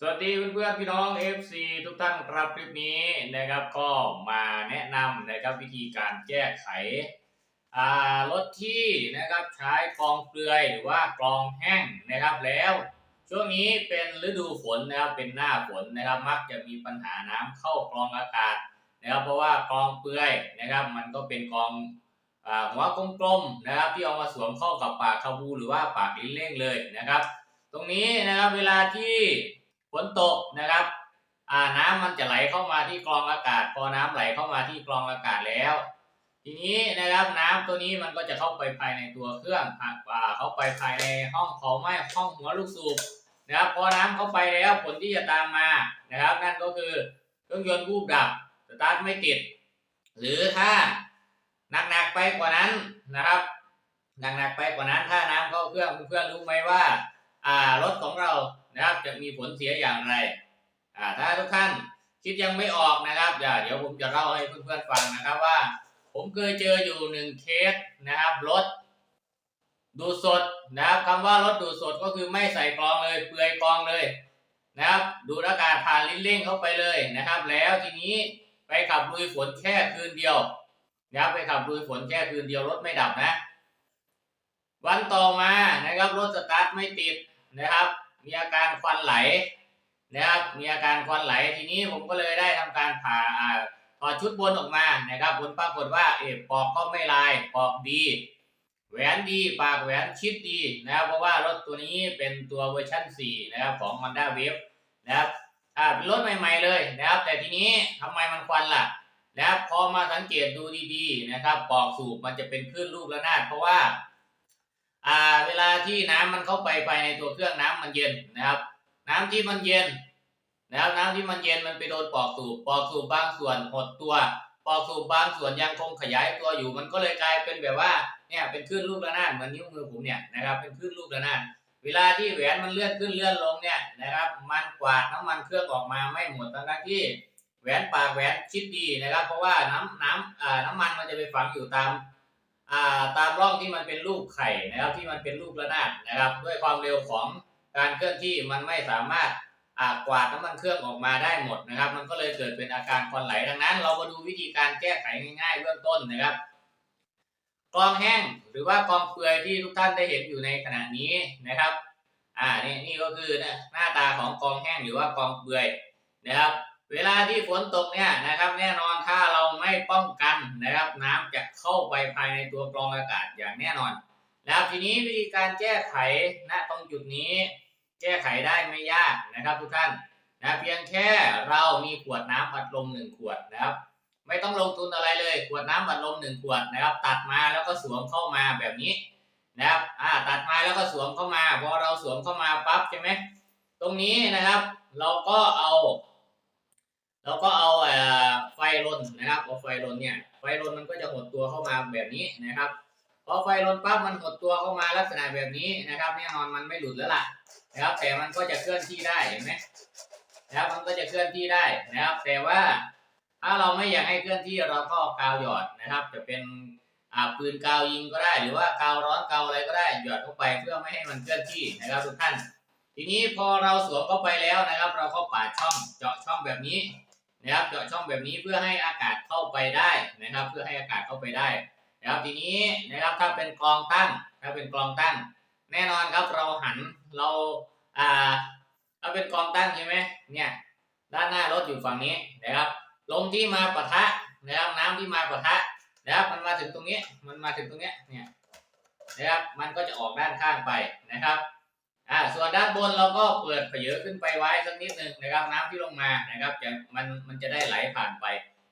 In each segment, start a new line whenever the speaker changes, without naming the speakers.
สวัสดีเพื่อนๆพี่น้อง FC ทุกท่านครับคลิปนี้นะครับก็มาแนะนำนะครับวิธีการแก้ไขอารถที่นะครับใช้กรองเปลือยหรือว่ากรองแห้งนะครับแล้ว ช่วงนี้เป็นฤดูฝนนะครับเป็นหน้าฝนนะครับ มักจะมีปัญหาน้ำเข้ากรองอากาศนะครับ เพราะว่ากรองเปลือยนะครับ มันก็เป็นกรองอาหัวกลมๆนะครับที่เอามาสวมเข้ากับปากคาบูหรือว่าปากลิ้นเล่งเลยนะครับ ตรงนี้นะครับเวลาที่ นตกนะครับอ่าน้ำมันจะไหลเข้ามาที่กรองอากาศ พอน้ำไหลเข้ามาที่กรองอากาศแล้ว ทีนี้นะครับน้ำตัวนี้มันก็จะเข้าไปภายในตัวเครื่องอ่าเข้าไปภายในห้องเขาไม่ห้องหัวลูกสูบนะครับพอน้ำเข้าไปแล้วผลที่จะตามมานะครับ นั่นก็คือเครื่องยนต์วูบดับสตาร์ทไม่ติด หรือถ้าหนักๆไปกว่านั้นนะครับหนักๆไปกว่านั้นถ้าน้ำเข้าเครื่องเพื่อนรู้ไหมว่าอ่ารถของเรา นะครับ จะมีผลเสียอย่างไรอ่าถ้าทุกท่านคิดยังไม่ออกนะครับเดี๋ยวผมจะเล่าให้เพื่อนๆฟังนะครับว่า ผมเคยเจออยู่หนึ่งเคสนะครับรถดูดสดนะครับคำว่ารถดูดสดก็คือไม่ใส่กรองเลยเปลือยกรองเลยนะครับ ดูดอากาศผ่านลิ้นเล่งเข้าไปเลยนะครับ แล้วทีนี้ไปขับลุยฝนแค่คืนเดียวนะครับไปขับลุยฝนแค่คืนเดียวรถไม่ดับนะ วันต่อมานะครับรถสตาร์ทไม่ติดนะครับ มีอาการควันไหลนะครับมีอาการควันไหลทีนี้ผมก็เลยได้ทำการผ่าอ่าถอดชุดบนออกมานะครับผลปรากฏว่าเออปอกก็ไม่ลายปอกดีแหวนดีปากแหวนชิดดีนะครับเพราะว่ารถตัวนี้เป็นตัวเวอร์ชัน4นะครับของ Honda Wave นะครับอ่าเป็นรถใหม่ ๆเลยนะครับ แต่ทีนี้ทำไมมันควันล่ะนะครับพอมาสังเกตดูดีๆนะครับปอกสูบมันจะเป็นคลื่นลูกระนาดเพราะว่า อ่าเวลาที่น้ำมันเข้าไปภายในตัวเครื่องน้ำมันเย็นนะครับ น้ำที่มันเย็นนะครับน้ำที่มันเย็นมันไปโดนปอกสูบปอกสูบบางส่วนหดตัว ปอกสูบบางส่วนยังคงขยายตัวอยู่ มันก็เลยกลายเป็นแบบว่าเนี่ยเป็นคลื่นลูกระนาดเหมือนนิ้วมือผมเนี่ยนะครับเป็นคลื่นลูกระนาดเวลาที่แหวนมันเลื่อนขึ้นเลื่อนลงเนี่ยนะครับ มันกวาดน้ำมันเครื่องออกมาไม่หมดทั้งที่แหวนปากแหวนชิดดีนะครับ เพราะว่าน้ำน้ำอ่าน้ำมันมันจะไปฝังอยู่ตาม ตามร่องที่มันเป็นรูปไข่นะครับที่มันเป็นรูประนาดนะครับ ด้วยความเร็วของการเคลื่อนที่มันไม่สามารถกวาดน้ำมันเครื่องออกมาได้หมดนะครับ มันก็เลยเกิดเป็นอาการควันไหลดังนั้น เรามาดูวิธีการแก้ไขง่ายๆเบื้องต้นนะครับกรองแห้งหรือว่ากรองเปลือยที่ทุกท่านได้เห็นอยู่ในขณะนี้นะครับอ่านี่นี่ก็คือหน้าตาของกรองแห้งหรือว่ากรองเปลือยนะครับ เวลาที่ฝนตกเนี่ยนะครับ แน่นอนถ้าเรา ป้องกันนะครับน้ำจะเข้าไปภายในตัวกรองอากาศอย่างแน่นอนนะครับทีนี้วิธีการแก้ไขณตรงจุดนี้ แก้ไขได้ไม่ยากนะครับทุกท่านนะเพียงแค่เรามีขวดน้ำอัดลมหนึ่งขวดนะครับ ไม่ต้องลงทุนอะไรเลย ขวดน้ำอัดลมหนึ่งขวดนะครับ ตัดมาแล้วก็สวมเข้ามาแบบนี้นะครับอ่าตัดมาแล้วก็สวมเข้ามาพอเราสวมเข้ามาปั๊บใช่ไหมตรงนี้นะครับ เราก็เอา เราก็เอาเอ่อไฟลนนะครับเอาไฟลนเนี่ยไฟลนมันก็จะหดตัวเข้ามาแบบนี้นะครับพอไฟลนปั๊บมันหดตัวเข้ามาลักษณะแบบนี้นะครับแน่นอนมันไม่หลุดแล้วล่ะนะครับ แต่มันก็จะเคลื่อนที่ได้เห็นไหมนะครับมันก็จะเคลื่อนที่ได้นะครับ แต่ว่าถ้าเราไม่อยากให้เคลื่อนที่เราก็กาวหยอดนะครับ จะเป็นปืนกาวยิงก็ได้ หรือว่ากาวร้อนกาวอะไรก็ได้หยอดเข้าไปเพื่อไม่ให้มันเคลื่อนที่นะครับทุกท่าน ทีนี้พอเราสวมเข้าไปแล้วนะครับ เราก็ปาดช่องเจาะช่องแบบนี้ นะครับเจาะช่องแบบนี้เพื่อให้อากาศเข้าไปได้นะครับ เพื่อให้อากาศเข้าไปได้นะครับทีนี้นะครับถ้าเป็นกรองตั้งถ้าเป็นกรองตั้ง แน่นอนครับเราหันเราอ่าถ้าเป็นกรองตั้งใช่ไหมเนี่ยด้านหน้ารถอยู่ฝั่งนี้นะครับลมที่มาปะทะนะครับน้ำที่มาปะทะนะครับมันมาถึงตรงนี้มันมาถึงตรงนี้เนี่ยนะครับมันก็จะออกด้านข้างไปนะครับ อ่าส่วนด้านบนเราก็เปิดเผยขึ้นไปไว้สักนิดหนึ่งนะครับ น้ำที่ลงมานะครับจะมันมันจะได้ไหลผ่านไป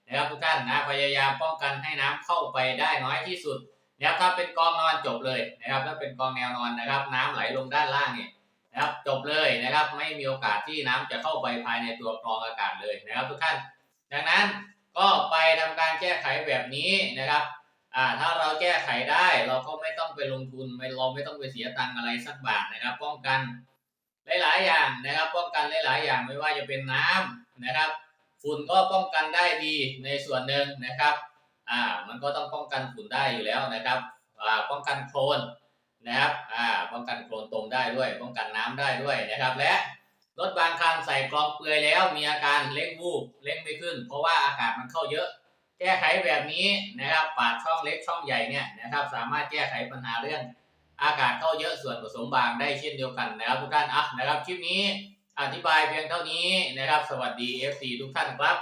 นะครับทุกท่านนะพยายามป้องกันให้น้ำเข้าไปได้น้อยที่สุดนะครับถ้าเป็นกองนอนจบเลยนะครับถ้าเป็นกองแนวนอนนะครับ น้ำไหลลงด้านล่างเนี่ยนะครับจบเลยนะครับไม่มีโอกาสที่น้ำจะเข้าไปภายในตัวกรองอากาศเลยนะครับ ทุกท่าน ดังนั้นก็ไปทำการแก้ไขแบบนี้นะครับ อ่าถ้าเราแก้ไขได้เราก็ไม่ต้องไปลงทุนไม่เราไม่ต้องไปเสียตังค์อะไรสักบาทนะครับ ป้องกันหลายๆอย่างนะครับ ป้องกันหลายๆอย่างไม่ว่าจะเป็นน้ำนะครับ ฝุ่นก็ป้องกันได้ดีในส่วนหนึ่งนะครับอ่ามันก็ต้องป้องกันฝุ่นได้อยู่แล้วนะครับอ่าป้องกันโคลนนะครับอ่าป้องกันโคลนตรงได้ด้วย ป้องกันน้ำได้ด้วยนะครับ และรถบางคันใส่กรองเปลือยแล้วมีอาการเร่งวูบเร่งไม่ขึ้น เพราะว่าอากาศมันเข้าเยอะ แก้ไขแบบนี้นะครับปาดช่องเล็กช่องใหญ่เนี่ยนะครับ สามารถแก้ไขปัญหาเรื่องอากาศเข้าเยอะส่วนผสมบางได้เช่นเดียวกันนะครับทุกท่านอะนะครับคลิปนี้อธิบายเพียงเท่านี้นะครับ สวัสดี FC ทุกท่านครับ